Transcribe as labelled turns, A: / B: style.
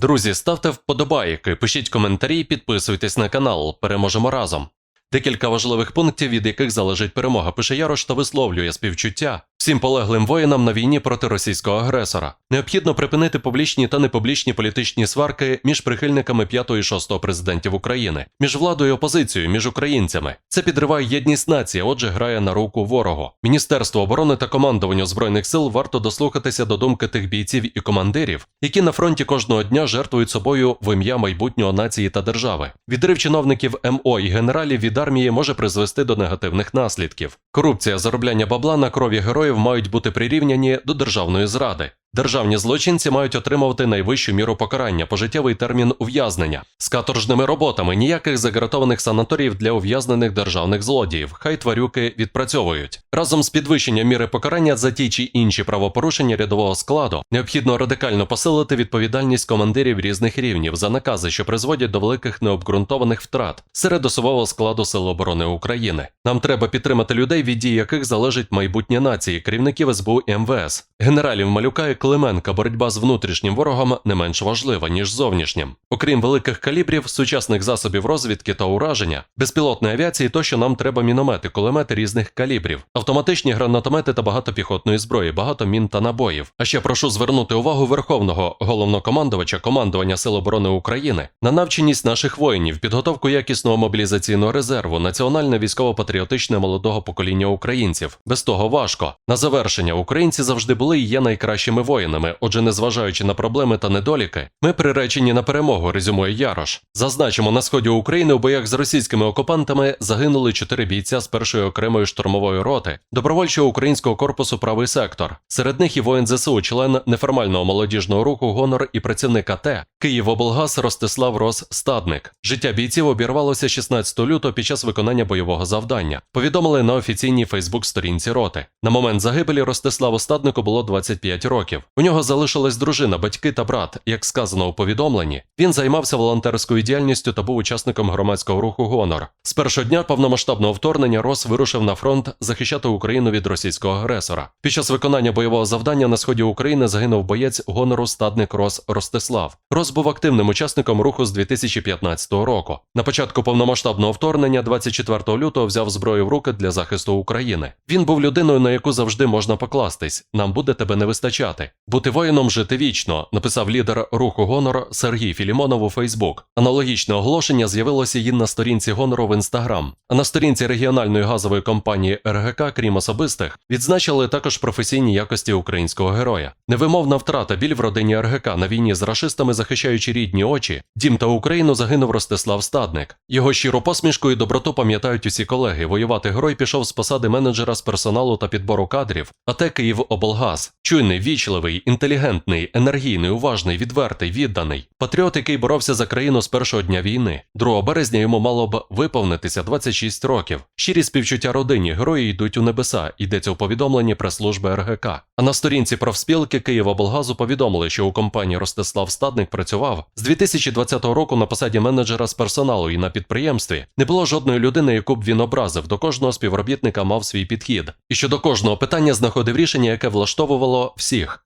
A: Друзі, ставте вподобайки, пишіть коментарі, підписуйтесь на канал. Переможемо разом. Декілька важливих пунктів, від яких залежить перемога, пише Ярош та висловлює співчуття всім полеглим воїнам на війні проти російського агресора. Необхідно припинити публічні та непублічні політичні сварки між прихильниками 5 і 6 президентів України, між владою і опозицією, між українцями. Це підриває єдність нації, отже, грає на руку ворогу. Міністерство оборони та командуванню збройних сил варто дослухатися до думки тих бійців і командирів, які на фронті кожного дня жертвують собою в ім'я майбутнього нації та держави. Відрив чиновників МО і генералів від армії може призвести до негативних наслідків. Корупція, заробляння бабла на крові героїв мають бути прирівняні до державної зради. Державні злочинці мають отримувати найвищу міру покарання, пожиттєвий термін ув'язнення з каторжними роботами, ніяких загратованих санаторіїв для ув'язнених державних злодіїв. Хай тварюки відпрацьовують. Разом з підвищенням міри покарання за ті чи інші правопорушення рядового складу необхідно радикально посилити відповідальність командирів різних рівнів за накази, що призводять до великих необґрунтованих втрат серед особового складу Сил оборони України. Нам треба підтримати людей, від дій яких залежить майбутнє нації, керівників СБУ і МВС, генералів Малюка і Клименка. Боротьба з внутрішнім ворогом не менш важлива ніж зовнішнім. Окрім великих калібрів, сучасних засобів розвідки та ураження, безпілотної авіації, тощо нам треба міномети, кулемети різних калібрів, автоматичні гранатомети та багато піхотної зброї, багато мін та набоїв. А ще прошу звернути увагу Верховного головнокомандувача командування Сил оборони України на навченість наших воїнів, підготовку якісного мобілізаційного резерву, національне військово-патріотичне молодого покоління українців. Без того важко. На завершення українці завжди були і є найкращими воїнами. Отже, незважаючи на проблеми та недоліки, ми приречені на перемогу. Резюмує Ярош. Зазначимо, на сході України у боях з російськими окупантами загинули чотири бійця з першої окремої штурмової роти добровольчого українського корпусу Правий сектор. Серед них і воїн ЗСУ, член неформального молодіжного руху Гонор і працівник АТ Київоблгаз Ростислав Рос Стадник. Життя бійців обірвалося 16 лютого під час виконання бойового завдання. Повідомили на офіційній Фейсбук-сторінці роти. На момент загибелі Ростиславу Стаднику було 25 років. У нього залишилась дружина, батьки та брат. Як сказано у повідомленні, він займався волонтерською діяльністю та був учасником громадського руху Гонор. З першого дня повномасштабного вторгнення Рос вирушив на фронт захищати Україну від російського агресора. Під час виконання бойового завдання на сході України загинув боєць гонору стадник Рос Ростислав. Рос був активним учасником руху з 2015 року. На початку повномасштабного вторгнення, 24 лютого, взяв зброю в руки для захисту України. Він був людиною, на яку завжди можна покластись. Нам буде тебе не вистачати. Бути воїном жити вічно, написав лідер руху Гонор Сергій Філімонов у Фейсбук. Аналогічне оголошення з'явилося і на сторінці Гонору в Інстаграм. А на сторінці регіональної газової компанії РГК, крім особистих, відзначили також професійні якості українського героя. Невимовна втрата біль в родині РГК на війні з рашистами, захищаючи рідні очі, дім та Україну загинув Ростислав Стадник. Його щиру посмішку і доброту пам'ятають усі колеги. Воювати герой пішов з посади менеджера з персоналу та підбору кадрів, АТ Київоблгаз. Чуйний, вічливий, інтелігентний, енергійний, уважний, відвертий, відданий. Патріот, який боровся за країну з першого дня війни. 2 березня йому мало б виповнитися 26 років. Щирі співчуття родині, герої йдуть у небеса, йдеться у повідомленні прес-служби РГК. А на сторінці профспілки Києвоблгазу повідомили, що у компанії Ростислав Стадник працював з 2020 року на посаді менеджера з персоналу і на підприємстві не було жодної людини, яку б він образив. До кожного співробітника мав свій підхід. І що до кожного питання знаходив рішення, яке влаштовувало всіх.